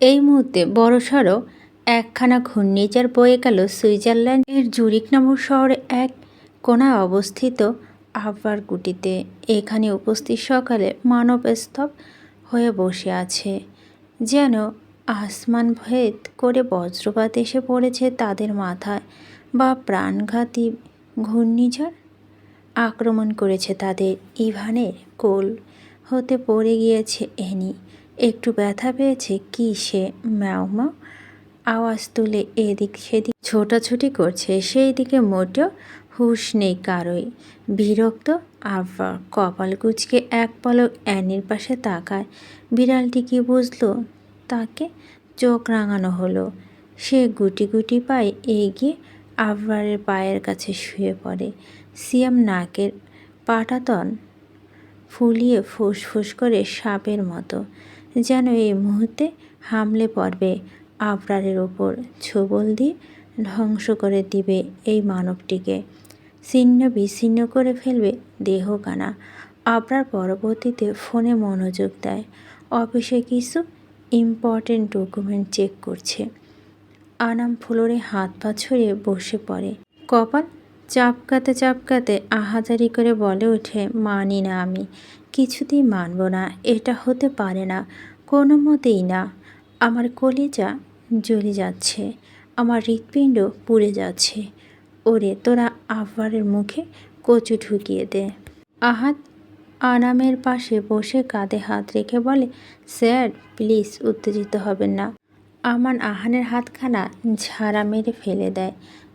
এই মুহূর্তে বড়সড় একখানা ঘূর্ণিঝড় বয়ে গেল সুইজারল্যান্ডের জুরিক নামক শহরে এক কোনায় অবস্থিত আববার কুটিতে এখানে উপস্থিত সকালে মানব স্তব হয়ে বসে আছে। যেন আসমান ভেদ করে বজ্রপাত এসে পড়েছে তাদের মাথায় বা প্রাণঘাতী ঘূর্ণিঝড় আক্রমণ করেছে তাদের। ইভানের কোল হতে পড়ে গিয়েছে এনি। একটু ব্যথা পেয়েছে, কি সে? ম্যাও আওয়াজ তুলে এদিক সেদিক ছোটাছুটি করছে সেই দিকে মোটেও হুঁশ নেই কারোই। বিরক্ত, আব্বা, কপাল কুচকে এক পলক অ্যানির পাশে তাকায়। বিড়ালটি কি বুঝলো? তাকে চোখ রাঙানো হলো। সে গুটি গুটি পায়ে এগিয়ে আব্বারের পায়ের কাছে শুয়ে পড়ে। সিয়াম নাকের পাটাতন ফুলিয়ে ফুসফুস করে সাপের মতো। যেন এই মুহূর্তে হামলে পড়বে। আবরারের ওপর ছোবল দিয়ে ধ্বংস করে দিবে এই মানবটিকে। ছিন্ন বিচ্ছিন্ন করে ফেলবে দেহকানা আবরার পরবর্তীতে ফোনে মনোযোগ দেয়। অফিসে কিছু ইম্পর্টেন্ট ডকুমেন্ট চেক করছে। আনাম ফ্লোরে হাত পা ছড়িয়ে বসে পড়ে। কপাল চাপকাতে চাপকাতে আহাজারি করে বলে ওঠে, মানি না আমি, কিছুতেই মানব না, এটা হতে পারে না, কোনো মতেই না। আমার কলিজা জ্বলে যাচ্ছে, আমার হৃৎপিণ্ড পুড়ে যাচ্ছে। ওরে, তোরা আফবারের মুখে কচু ঢুকিয়ে দে। আহাত আনামের পাশে বসে কাঁধে হাত রেখে বলে, স্যার, প্লিজ উত্তেজিত হবেন না। আমান আহানের হাতখানা ঝাড়া মেরে ফেলে দেয়।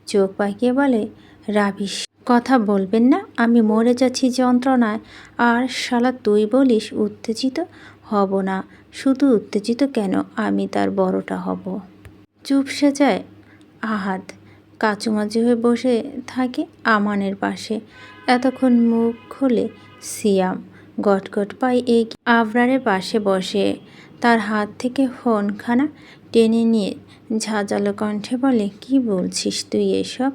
চোখ পাকিয়ে বলে রাবিশ। কথা বলবেন না, আমি মরে যাচ্ছি যন্ত্রণায়। আর শালা, তুই বলিস উত্তেজিত হব না। শুধু উত্তেজিত কেন আমি তার বড়টা হব? চুপসে যায় আহাত কাচুমাচু হয়ে বসে থাকে আমানের পাশে। এতক্ষণ মুখ খোলে সিয়াম গটগট পাই এই আবরারের পাশে বসে। তার হাত থেকে ফোনখানা টেনে নিয়ে ঝাঁঝালো কণ্ঠে বলে, কি বলছিস তুই এসব?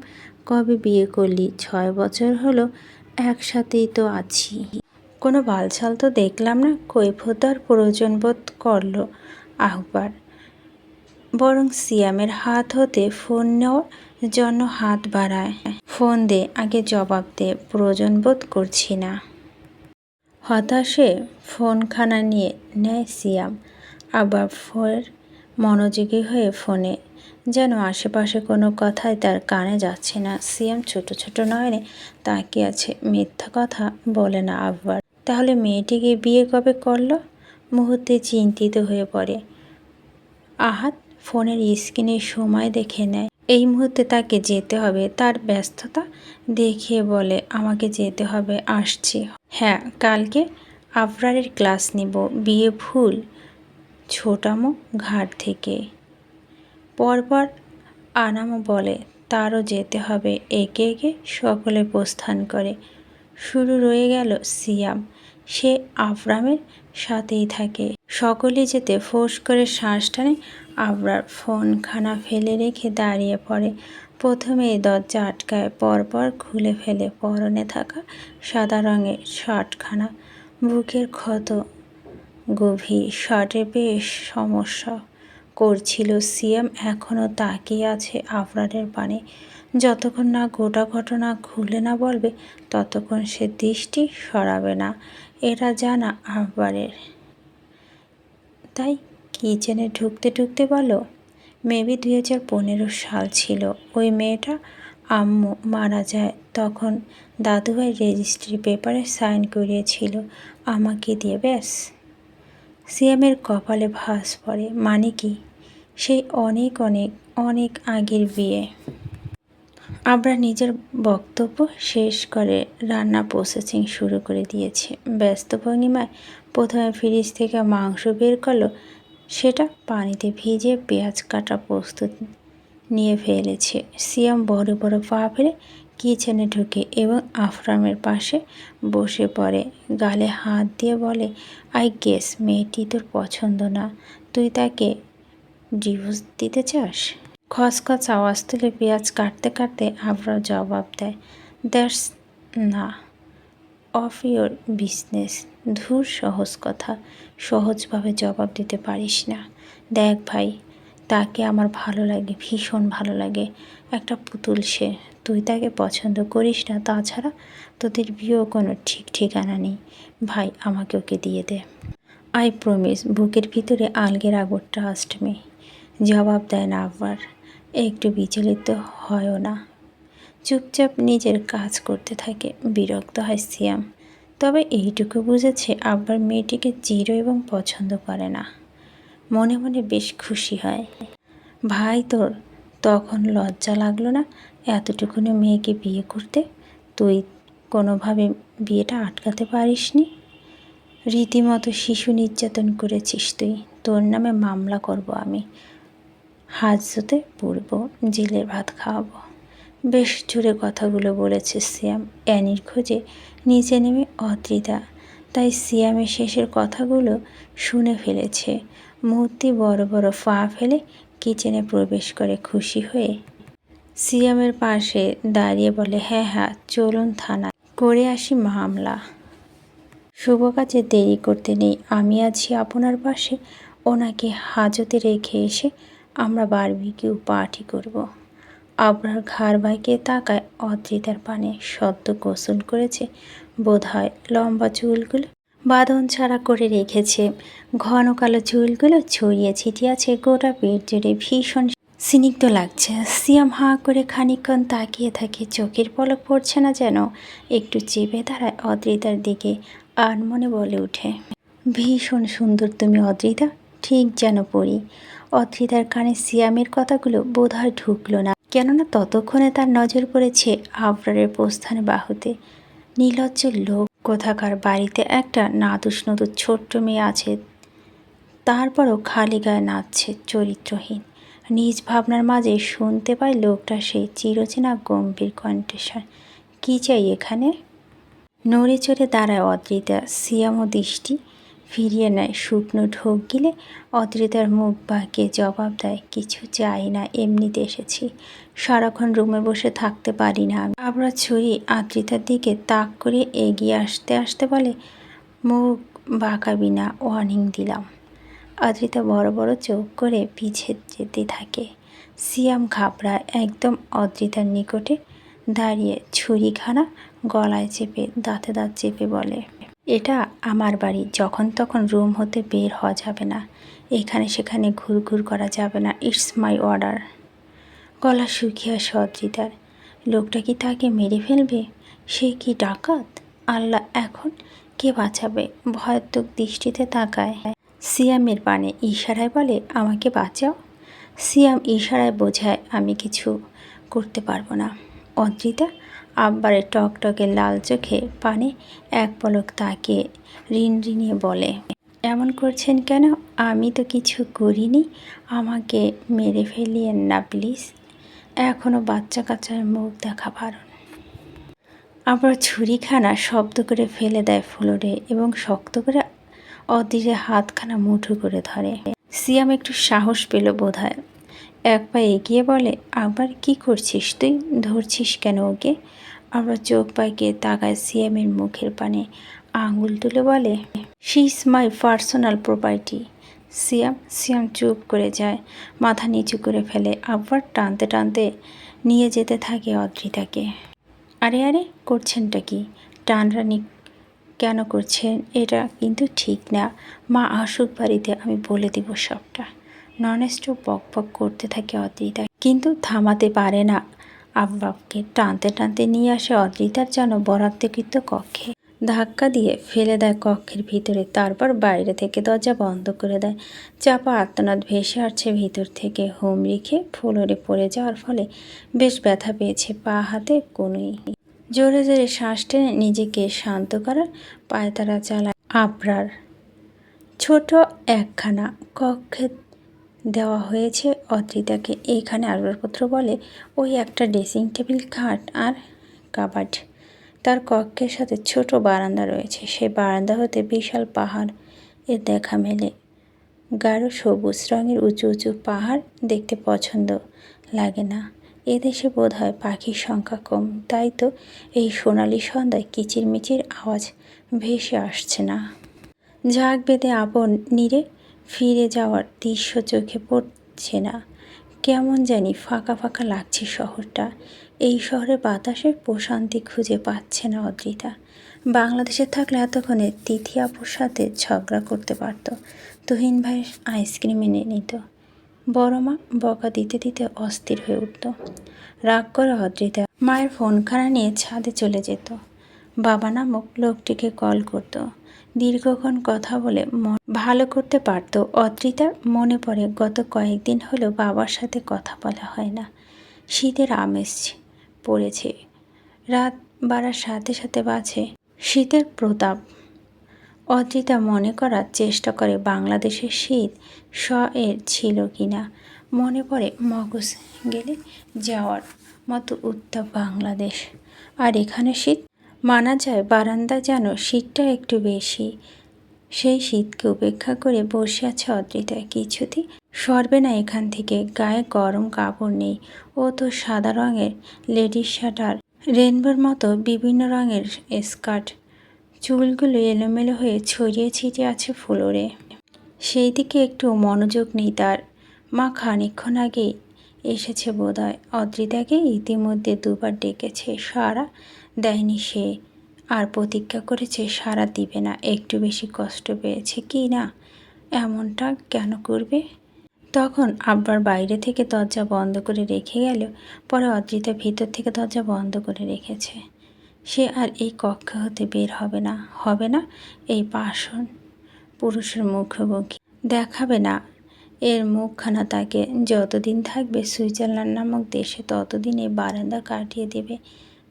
কবে বিয়ে করলি? ছয় বছর হলো, একসাথেই তো আছি। কোনো বালছাল তো দেখলাম না, কৈফতার প্রয়োজন বোধ করল আহবার। বরং সিয়ামের হাত হতে ফোন নেওয়ার জন্য হাত বাড়ায়। ফোন দে, আগে জবাব দে, প্রয়োজন বোধ করছি না। হতাশে ফোনখানা নিয়ে নেয় সিয়াম। আবার ফোর মনোযোগী হয়ে ফোনে যেন আশেপাশে কোনো কথাই তার কানে যাচ্ছে না। সিয়াম ছোট ছোট নয়নে তাকিয়ে আছে। মিথ্যা কথা বলে না আব্বার তাহলে মেয়েটিকে বিয়ে কবে করল? মুহূর্তে চিন্তিত হয়ে পড়ে। আহাত ফোনের স্ক্রিনে সময় দেখে নেয়। এই মুহূর্তে তাকে যেতে হবে। তার ব্যস্ততা দেখিয়ে বলে, আমাকে যেতে হবে, আসছি। হ্যাঁ কালকে আবরারের ক্লাস নিব। বিয়ে ভুল ছোটামো ঘাট থেকে। পরপর আনামও বলে, তারও যেতে হবে। একে একে সকলে প্রস্থান করে। শুরু রয়ে গেল সিয়াম। সে আফরামের সাথেই থাকে। সকলে যেতে ফোঁস করে শ্বাস টানে আবরার ফোনখানা ফেলে রেখে দাঁড়িয়ে পড়ে। প্রথমেই দরজা আটকায়, পরপর খুলে ফেলে। পরনে থাকা সাদা রঙের শার্টখানা। বুকের ক্ষত গভীর শার্টে বেশ সমস্যা। করছিল সিএম এখনও তাকিয়ে আছে আফরারের পানে। যতক্ষণ না গোটা ঘটনা খুলে না বলবে, ততক্ষণ সে দৃষ্টি সরাবে না। এটা জানা আফবারের তাই কিচেনে ঢুকতে ঢুকতে বলো? মেবি দুই হাজার পনেরো সাল ছিল। ওই মেয়েটা আম্মু মারা যায়। তখন দাদুভাই রেজিস্ট্রি পেপারে সাইন করিয়েছিল। আমাকে দিয়ে ব্যাস। সিএমের কপালে ভাস পড়ে। মানে কি? সেই অনেক অনেক অনেক আগের বিয়ে। আমরা নিজের বক্তব্য শেষ করে রান্না প্রসেসিং শুরু করে দিয়েছে। ব্যস্ত ভঙ্গিমায় প্রথমে ফ্রিজ থেকে মাংস বের করল, সেটা পানিতে ভিজে পেঁয়াজ কাটা প্রস্তুত নিয়ে ফেলেছে। সিয়াম বড় বড় পা ফেলে কিচেনে ঢুকে এবং আফরামের পাশে বসে পড়ে। গালে হাত দিয়ে বলে আই গেস মেয়েটি তোর পছন্দ না। তুই তাকে ডিভোর্স দিতে চাস? খসখস আওয়াজ তুলে পেঁয়াজ কাটতে কাটতে আফরাম জবাব দেয়, দ্যাটস না। Of your business. ধূর সহজ কথা। সহজভাবে জবাব দিতে পারিস না। দেখ ভাই, তাকে আমার ভালো লাগে, ভীষণ ভালো লাগে। একটা পুতুল সে। তুই তাকে পছন্দ করিস না, তাছাড়া তোদের বিয়েও কোনো ঠিক ঠিকানা নেই। ভাই, আমাকে ওকে দিয়ে দে। আই প্রমিস, বুকের ভিতরে আলগের আগরটা ট্রাস্ট মি। জবাব দেয় না আবার একটু বিচলিত হয়ও না। চুপচাপ নিজের কাজ করতে থাকে, বিরক্ত হয় সিয়াম। তবে এইটুকু বুঝেছে আব্বার মেয়েটিকে চির এবং পছন্দ করে না। মনে মনে বেশ খুশি হয়। ভাই তোর, তখন লজ্জা লাগল না? এতটুকুনি মেয়েকে বিয়ে করতে? তুই কোনোভাবে বিয়েটা আটকাতে পারিসনি? রীতিমতো শিশু নির্যাতন করেছিস তুই। তোর নামে মামলা করব আমি। হাজতে পড়ব জেলের ভাত খাওয়াবো। বেশ জোরে কথাগুলো বলেছে সিয়াম। অ্যানির খোঁজে নিচে নেমে অদ্রিতা। তাই সিয়ামের শেষের কথাগুলো শুনে ফেলেছে। মূর্তি বড় বড় ফা ফেলে কিচেনে প্রবেশ করে খুশি হয়ে সিয়ামের পাশে দাঁড়িয়ে বলে হ্যাঁ হ্যাঁ চলুন থানা করে আসি মামলা। শুভ কাজে দেরি করতে নেই। আমি আছি আপনার পাশে। ওনাকে হাজতে রেখে এসে আমরা বারবিকিউ পার্টি করব। আবরার ঘাড় বাইকে তাকায় অদ্রিতার পানে সদ্য গোসল করেছে। বোধ হয় লম্বা চুলগুলো বাঁধন ছাড়া করে রেখেছে। ঘন কালো চুলগুলো ছড়িয়ে ছিটিয়ে আছে গোটা পেট জুড়ে ভীষণ স্নিগ্ধ লাগছে। সিয়াম হাঁ করে খানিকক্ষণ তাকিয়ে থাকে, চোখের পলক পড়ছে না যেন। একটু চেপে দাঁড়ায় অদ্রিতার দিকে আনমনে বলে ওঠে, ভীষণ সুন্দর তুমি অদ্রিতা, ঠিক যেন পড়ি অদ্রিতার কানে সিয়ামের কথাগুলো বোধহয় ঢুকলো না। কেননা ততক্ষণে তার নজর পড়েছে আবরারের প্রস্থান বাহুতে। নীলজ্জ লোক, কোথাকার বাড়িতে একটা নাদুস নদুর ছোট্ট মেয়ে আছে, তারপরও খালি গায়ে নাচছে চরিত্রহীন। নিজ ভাবনার মাঝে শুনতে পায় লোকটা সেই চিরচেনা গম্ভীর কণ্ঠস্বর। কী চাই এখানে? নড়ে চড়ে দাঁড়ায় অদ্রিতা। সিয়ামো দৃষ্টি ফিরিয়ে নেয়। শুকনো ঢোক গিলে অদ্রিতার মুখ বাঁকিয়ে জবাব দেয়, কিছু চাই না, এমনিতে এসেছি। সারাক্ষণ রুমে বসে থাকতে পারি না আমি। আবরা ছুরি আদ্রিতার দিকে তাক করে এগিয়ে আসতে আসতে বলে, মুখ বাঁকাবি না ওয়ার্নিং দিলাম। অদ্রিতা বড় বড় চোখ করে পিছে যেতে থাকে। সিয়াম ঘাবড়ায়, একদম অদ্রিতার নিকটে দাঁড়িয়ে ছুরিখানা গলায় চেপে, দাঁতে দাঁত চেপে বলে এটা আমার বাড়ি। যখন তখন রুম হতে বের হওয়া যাবে না। এখানে সেখানে ঘুরঘুর করা যাবে না। It's my order. গলা শুকিয়ে আসে অদ্রিতার। লোকটা কি তাকে মেরে ফেলবে? সে কি ডাকাত? আল্লাহ, এখন কে বাঁচাবে? ভয়াত্মক দৃষ্টিতে তাকায়। সিয়ামের পানে ইশারায় বলে, আমাকে বাঁচাও। সিয়াম ইশারায় বোঝায়, আমি কিছু করতে পারব না। অদ্রিতা আব্বারের টকটকে লাল চোখে পানে এক পলক তাকে ঋণ ঋণিয়ে বলে, এমন করছেন কেন? আমি তো কিছু করিনি। আমাকে মেরে ফেলিয়েন না, প্লিজ। এখনও বাচ্চা কাচ্চার মুখ দেখা পারুন আবার ছুরিখানা শব্দ করে ফেলে দেয় ফ্লোরে এবং শক্ত করে অধীরে হাতখানা মুঠো করে ধরে। সিয়াম একটু সাহস পেল বোধ হয় এক পা এগিয়ে বলে আবার কি করছিস তুই? ধরছিস কেন ওকে? আমরা চোখ পাইকে তাকায় সিয়ামের মুখের পানে আঙুল তুলে বলে she is my personal property Siam Siam চুপ করে যায়, মাথা নিচু করে ফেলে, আবার টানতে টানতে নিয়ে যেতে থাকে অদ্রিতাকে। আরে আরে, করছেনটা কি? টানরানি কেন করছেন? এটা কিন্তু ঠিক না। মা আসুক বাড়িতে, আমি বলে দিব সবটা। ননেস্ট বক বক করতে থাকে অদ্রিতা, কিন্তু থামাতে পারে না। আব্বাবকে টানতে টানতে নিয়ে আসে অদ্রিতার যেন বরাদ্দকৃত কক্ষে। ধাক্কা দিয়ে ফেলে দেয় কক্ষের ভিতরে, তারপর বাইরে থেকে দরজা বন্ধ করে দেয়। চাপা আত্মনাদ ভেসে আসছে ভিতর থেকে। হোম রেখে ফ্লোরে পড়ে যাওয়ার ফলে বেশ ব্যথা পেয়েছে পা হাতে কোনোই। জোরে জোরে শ্বাস টেনে নিজেকে শান্ত করার পায়তারা চালায় আবরার। ছোট একখানা কক্ষে দেওয়া হয়েছে। অদ্রিতাকে এইখানে আসবাবপত্র বলে ওই একটা ড্রেসিং টেবিল, খাট আর কাবাড। তার কক্ষের সাথে ছোট বারান্দা রয়েছে। সেই বারান্দা হতে বিশাল পাহাড়। এর দেখা মেলে। গাঢ় সবুজ রঙের উঁচু উঁচু পাহাড় দেখতে পছন্দ লাগে না। এদেশে বোধ হয় পাখির সংখ্যা কম। তাই তো এই সোনালি সন্ধ্যায় কিচিরমিচির আওয়াজ ভেসে আসছে না। ঝাঁক বেঁধে আপন নিরে ফিরে যাওয়ার দৃশ্য চোখে পড়ছে না। কেমন জানি ফাঁকা ফাঁকা লাগছে শহরটা। এই শহরে বাতাসে প্রশান্তি খুঁজে পাচ্ছে না অদ্রিতা। বাংলাদেশে থাকলে এতক্ষণে তিথি আপুর সাথে ঝগড়া করতে পারত। তুহিন ভাই আইসক্রিম এনে নিত। বড় মা বকা দিতে দিতে অস্থির হয়ে উঠত। রাগ করে অদ্রিতা মায়ের ফোনখানা নিয়ে ছাদে চলে যেত। বাবা নামক লোকটিকে কল করত। দীর্ঘক্ষণ কথা বলে মন ভালো করতে পারত। অদ্রিতার মনে পড়ে, গত কয়েকদিন হলো বাবার সাথে কথা বলা হয় না। শীতের আমেজ পড়েছে। রাত বাড়ার সাথে সাথে বাজে শীতের প্রতাপ। অদ্রিতা মনে করার চেষ্টা করে বাংলাদেশের শীত স এর ছিল কিনা। মনে পড়ে, মগজ গেলে যাওয়ার মতো উত্তাপ বাংলাদেশ। আর এখানে শীত মানা যায়, বারান্দা যেন শীতটা একটু বেশি। সেই শীতকে উপেক্ষা করে বসে আছে অদ্রিতা। কিছুতেই সরবে না এখান থেকে, গায়ে গরম কাপড় নেই। ও তো সাদা রঙের লেডিস শার্ট আর রেনবোর মতো বিভিন্ন রঙের স্কার্ট। চুলগুলো এলোমেলো হয়ে ছড়িয়ে ছিটিয়ে আছে ফ্লোরে। সেই দিকে একটু মনোযোগ নেই তার। মা খানিক্ষণ আগেই এসেছে বোধহয়। অদ্রিতাকে ইতিমধ্যে দুবার ডেকেছে। সারা দেয়নি সে। আর প্রতিজ্ঞা করেছে সারা দিবে না। একটু বেশি কষ্ট পেয়েছে কি না? এমনটা কেন করবে? তখন আব্বার বাইরে থেকে দরজা বন্ধ করে রেখে গেল। পরে অদ্রিতা ভিতর থেকে দরজা বন্ধ করে রেখেছে। সে আর এই কক্ষ হতে বের হবে না। হবে না এই পাষণ পুরুষের মুখোমুখি। দেখাবে না। এর মুখখানা তাকে যতদিন থাকবে, সুইজারল্যান্ড নামক দেশে ততদিন এই বারান্দা কাটিয়ে দেবে।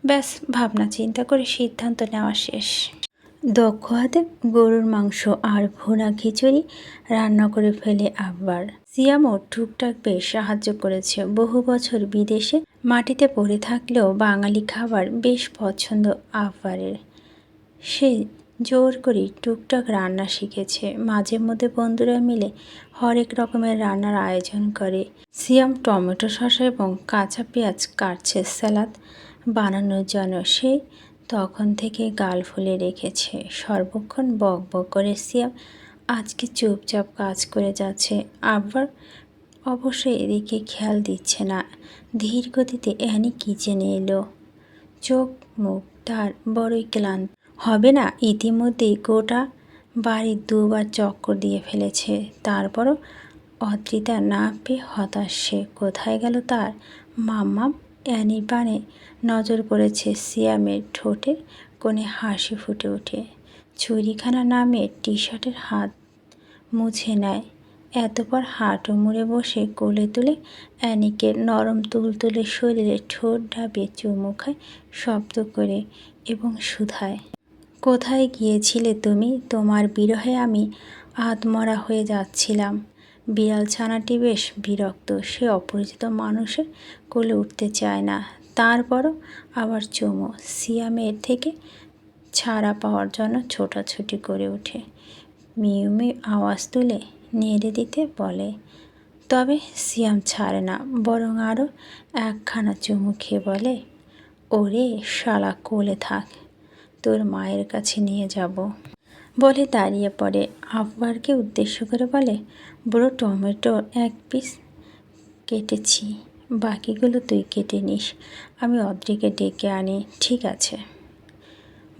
ব্যাস, ভাবনা চিন্তা করে সিদ্ধান্ত নেওয়া শেষ। দক্ষ হাতে গরুর মাংস আর ভুনা খিচুড়ি রান্না করে ফেলে আব্বার। সিয়ামও টুকটাক বেশ সাহায্য করেছে। বহু বছর বিদেশে মাটিতে পড়ে থাকলেও বাঙালি খাবার বেশ পছন্দ আব্বারের। সে জোর করে টুকটাক রান্না শিখেছে। মাঝে মধ্যে বন্ধুরা মিলে হরেক রকমের রান্নার আয়োজন করে। সিয়াম টমেটো শসা এবং কাঁচা পেঁয়াজ কাটছে স্যালাদ বানানোর জন্য সে তখন থেকে গাল ফুলে রেখেছে। সর্বক্ষণ বক বক করে, সিয়াম, আজকে চুপচাপ কাজ করে যাচ্ছে। আবার অবশ্যই এদিকে খেয়াল দিচ্ছে না। ধীর গতিতে অ্যানি কিচেনে এলো। চোখ মুখ তার বড়ই ক্লান্ত। হবে না, ইতিমধ্যেই গোটা বাড়ির দুবার চক্কর দিয়ে ফেলেছে। তারপরও অদ্রিতা না পেয়ে হতাশ। সে কোথায় গেল তার মাম্মাম অ্যানির পানে নজর পড়েছে সিয়ামের ঠোঁটের কোণে হাসি ফুটে ওঠে। ছুরিখানা নামে টি শার্টের হাত মুছে নেয়। এতপর হাঁটু মুড়ে বসে কোলে তুলে অ্যানিকে নরম তুলতুলে শরীরে ঠোঁট ডাবিয়ে চুমু খায়, শব্দ করে এবং শুধায়। কোথায় গিয়েছিলে তুমি? তোমার বিরহে আমি আধমরা হয়ে যাচ্ছিলাম। বিড়াল ছানাটি বেশ বিরক্ত। সে অপরিচিত মানুষের কোলে উঠতে চায় না। তারপরও আবার চুমো। সিয়ামের থেকে ছাড়া পাওয়ার জন্য ছোটাছুটি করে ওঠে। মিউ মিউ আওয়াজ তুলে নেড়ে দিতে বলে, তবে সিয়াম ছাড়ে না, বরং আরও একখানা চুমু খেয়ে বলে, ওরে শালা, কোলে থাক, তোর মায়ের কাছে নিয়ে যাব বলে দাঁড়িয়ে পড়ে। আব্বারকে উদ্দেশ্য করে বলে, বড় টমেটো এক পিস কেটেছি, বাকিগুলো তুই কেটে নিস, আমি অদ্রিকে ডেকে আনি, ঠিক আছে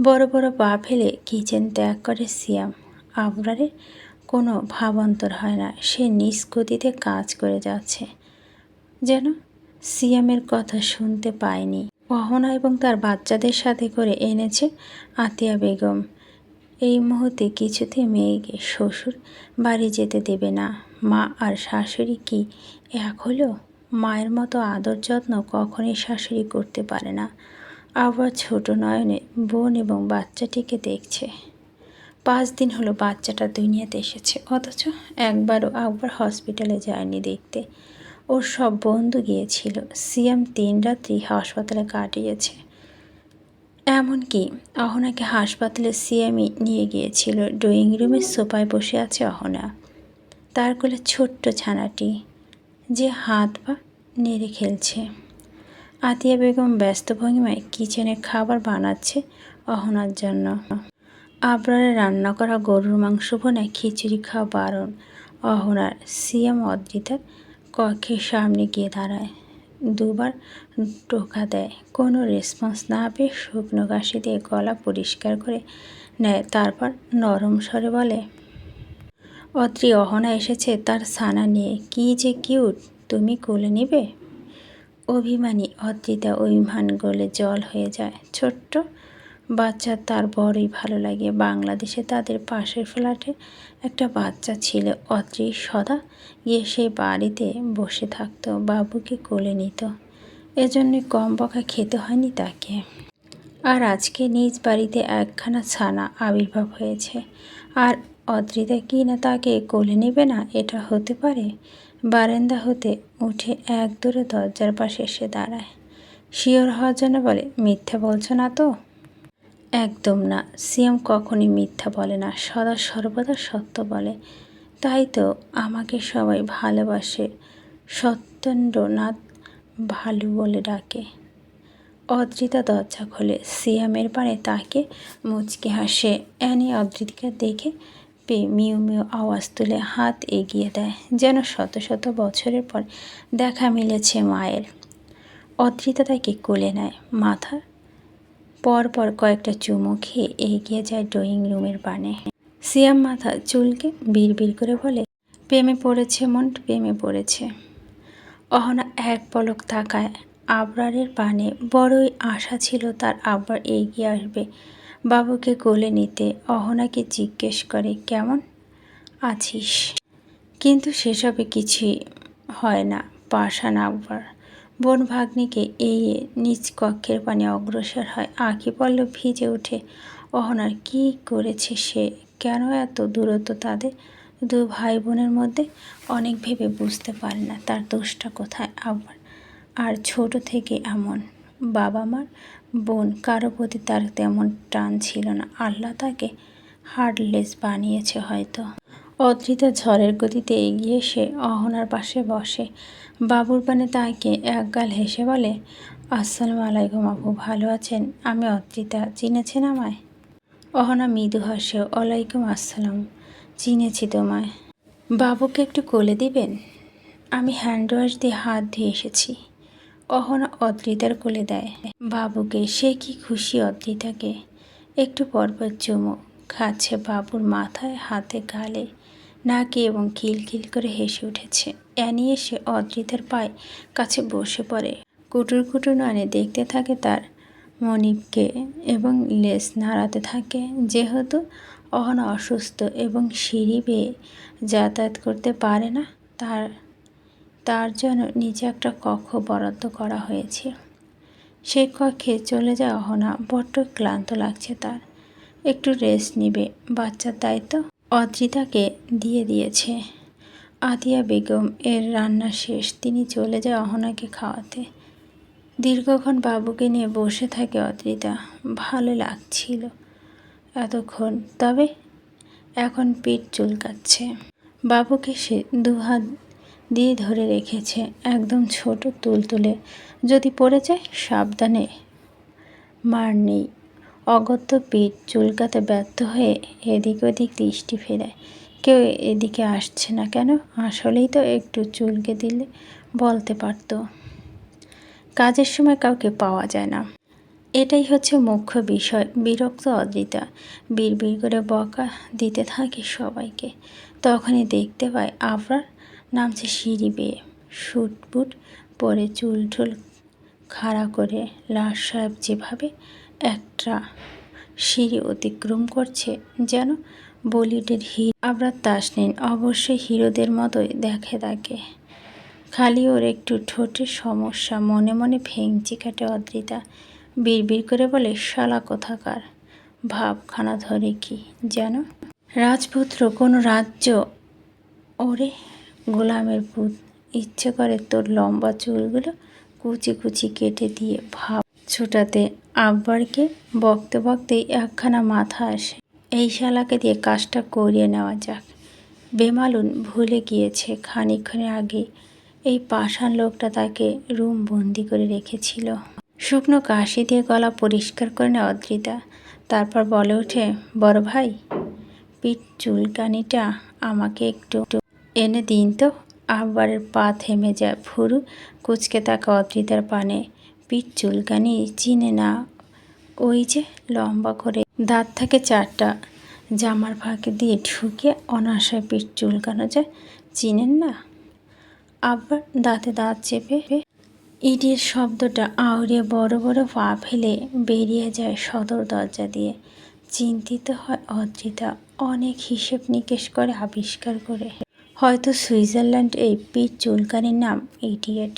বড় বড় পা ফেলে কিচেন ত্যাগ করে সিয়াম। আবরারের কোনো ভাবান্তর হয় না, সে নিজ গতিতে কাজ করে যাচ্ছে। যেন সিয়ামের কথা শুনতে পায়নি। অহনা এবং তার বাচ্চাদের সাথে করে এনেছে আতিয়া বেগম। এই মুহূর্তে কিছুতে মেয়েকে শ্বশুর বাড়ি যেতে দেবে না। মা আর শাশুড়ি কি এক হলো? মায়ের মতো আদর যত্ন কখনই শাশুড়ি করতে পারে না। আবার ছোট নয়নে বোন এবং বাচ্চাটিকে দেখছে। পাঁচ দিন হলো বাচ্চাটা দুনিয়াতে এসেছে, অথচ একবারও একবার হসপিটালে যায়নি দেখতে। ওর সব বন্ধু গিয়েছিল। সিএম তিন রাত্রি হাসপাতালে কাটিয়েছে। এমনকি অহনাকে হাসপাতালে সিএমই নিয়ে গিয়েছিল, ড্রয়িং রুমের সোফায় বসে আছে অহনা। তার কোলে ছোট্ট ছানাটি, যে হাত পা নেড়ে খেলছে। আতিয়া বেগম ব্যস্ত ভঙ্গিমায় কিচেনে খাবার বানাচ্ছে অহনার জন্য। আবরারে রান্না করা গরুর মাংস বোনায় খিচুড়ি খাওয়া বারণ অহনার সিএম অদ্রিতার কক্ষের সামনে গিয়ে দাঁড়ায়। দুবার টোকা দেয়। কোনো রেসপন্স না পেয়ে শুকনো কাশি দিয়ে গলা পরিষ্কার করে নেয়। তারপর নরম স্বরে বলে, অত্রি, অহনা এসেছে, তার সানা নিয়ে। কি যে কিউট তুমি কোলে নিবে? অভিমানী অদ্রিতা অভিমান গলে জল হয়ে যায়। ছোট্ট বাচ্চা তার বড়ই ভালো লাগে। বাংলাদেশে তাদের পাশের ফ্ল্যাটে একটা বাচ্চা ছিল অত্রি সদা গিয়ে সে বাড়িতে বসে থাকতো, বাবুকে কোলে নিত। এজন্যই কম বকা খেতে হয়নি তাকে। আর আজকে নিজ বাড়িতে একখানা ছানা আবির্ভাব হয়েছে। আর অদ্রিতা কি না তাকে কোলে নেবে না, এটা হতে পারে? বারান্দা হতে উঠে এক দূরে দরজার পাশে এসে দাঁড়ায়। শিওর হওয়ার জন্য বলে, মিথ্যা বলছো না তো? একদম না। সিএম কখনই মিথ্যা বলে না, সদা সর্বদা সত্য বলে। তাই তো আমাকে সবাই ভালোবাসে, সত্যেন্দ্রনাথ ভালু বলে ডাকে। অদ্রিতা দরজা খোলে সিএমের পানে তাকে মুচকে হাসে। অ্যানি অদ্রিতাকে দেখে পেয়ে মিউ মিউ আওয়াজ তুলে হাত এগিয়ে দেয়, যেন শত শত বছরের পর দেখা মিলেছে মায়ের। অদ্রিতা তাকে কোলে নেয়, মাথা পর পর কয়েকটা চুমু খেয়ে এগিয়ে যায় ড্রয়িং রুমের পানে সিয়াম মাথা চুলকে বিড় করে বলে, প্রেমে পড়েছে মন, প্রেমে পড়েছে। অহনা এক পলক তাকায় আবরারের পানে বড়ই আশা ছিল তার আবার এগিয়ে আসবে বাবুকে কোলে নিতে। অহনাকে জিজ্ঞেস করে, কেমন আছিস? কিন্তু সেসবে কিছুই হয় না পাশান আকবর বোন ভাগ্নিকে এই নিজ কক্ষের পানে অগ্রসর হয়। আঁকি পড়ল ভিজে ওঠে। অহনার কি করেছে সে? কেন এত দূরত্ব তাদের? দু ভাই বোনের মধ্যে অনেক ভেবে বুঝতে পারে না। তার দোষটা কোথায়? আবার আর ছোট থেকে এমন বাবা মার বোন কারও প্রতি তার তেমন টান ছিল না। আল্লাহ তাকে হার্ডলেস বানিয়েছে হয়তো। অদ্রিতা ঝড়ের গতিতে এগিয়ে এসে অহনার পাশে বসে। বাবুর পানে তাকে একগাল হেসে বলে, আসসালামু আলাইকুম আপু, ভালো আছেন? আমি অদ্রিতা চিনেছেন আমায়? অহনা মৃদু হাসে, ওয়ালাইকুম আসসালাম, চিনেছি তোমায়। বাবুকে একটু কোলে দিবেন? আমি হ্যান্ড ওয়াশ দিয়ে হাত ধুয়ে এসেছি। অহনা অদ্রিতার কোলে দেয়। বাবুকে, সে কি খুশি অদ্রিতাকে একটু পরপর চুমো খাচ্ছে বাবুর মাথায়, হাতে, গালে। নাকি এবং খিলখিল করে হেসে উঠেছে। অ্যানি এসে অদ্রিতার পায়ে কাছে বসে পড়ে। কুটুর কুটুর নয়নে দেখতে থাকে তার মনিবকে এবং লেস নাড়াতে থাকে। যেহেতু অহনা অসুস্থ এবং সিঁড়ি বেয়ে যাতায়াত করতে পারে না, তার তার জন্য নিচে একটা কক্ষ বরাদ্দ করা হয়েছে। সেই কক্ষে চলে যাওয়া অহনা। বড্ড ক্লান্ত লাগছে তার। একটু রেস্ট নিবে। বাচ্চার দায়িত্ব অদ্রিতাকে দিয়ে দিয়েছে। আতিয়া বেগম এর রান্না শেষ। তিনি চলে যায় অহনাকে খাওয়াতে। দীর্ঘক্ষণ বাবুকে নিয়ে বসে থাকে অদ্রিতা। ভালো লাগছিল এতক্ষণ, তবে এখন পিঠ চুলকাচ্ছে। বাবুকে সে দুহাত দিয়ে ধরে রেখেছে, একদম ছোট তুলতুলে। যদি পড়ে যায়, সাবধানে মার নেই। অগত্য পিঠ চুলকাতে ব্যর্থ হয়ে এদিক ওদিক দৃষ্টি ফেরায়। কেউ এদিকে আসছে না কেন? আসলেই তো একটু চুলকে দিলে বলতে পারত। কাজের সময় কাউকে পাওয়া যায় না। এটাই হচ্ছে মুখ্য বিষয়। বিরক্ত অদ্রিতা বিড় করে বকা দিতে থাকে সবাইকে। তখনই দেখতে পায় আবরার নামছে সিঁড়ি বেয়ে। শুট বুট পরে চুল টুল খাড়া করে লাশ সাহেব যেভাবে একটা সিঁড়ি অতিক্রম করছে যেন বলিউডের হিরো আবরার তাসনিন অবশ্যই হিরোদের মতোই দেখে তাকে খালি ওর একটু ঠোঁটের সমস্যা, মনে মনে ভেঙচি কাটে অদ্রিতা। বিড়বিড় করে বলে, শালা কোথাকার? ভাবখানা ধরে কি যেন? রাজপুত্র, কোনো রাজ্য? ওরে, গোলামের পুত, ইচ্ছে করে তোর লম্বা চুলগুলো কুচি কুচি কেটে দিয়ে ভাব। ছোটাতে আকবরকে বকতে বকতেই একখানা মাথা আসে। এই শালাকে দিয়ে কাজটা করিয়ে নেওয়া যাক। বেমালুন ভুলে গিয়েছে খানিক্ষণের আগে এই পাষাণ লোকটা তাকে রুম বন্দি করে রেখেছিল। শুকনো কাশি দিয়ে গলা পরিষ্কার করে নেয় অদ্রিতা। তারপর বলে ওঠে, বড় ভাই, পিঠ চুলকানিটা আমাকে একটু এনে দিন তো। আব্বারের পা থেমে যায়। ফুরু কুচকে তাকে অদ্রিতার পানে পিঠ চুলকানি, চিনে না। ওই যে লম্বা করে দাঁত থাকে চারটা, জামার ফাঁকে দিয়ে ঢুকে অনাশায় পিঠ চুলকানো যায়। চিনেন না? আবার দাঁতে দাঁত চেপে ইডির শব্দটা আউড়িয়ে বড় বড় পা ফেলে বেরিয়ে যায় সদর দরজা দিয়ে। চিন্তিত হয় অদ্রিতা, অনেক হিসেব নিকেশ করে আবিষ্কার করে। হয়তো সুইজারল্যান্ড এই পিঠ চুলকানির নাম, ইডিয়েট।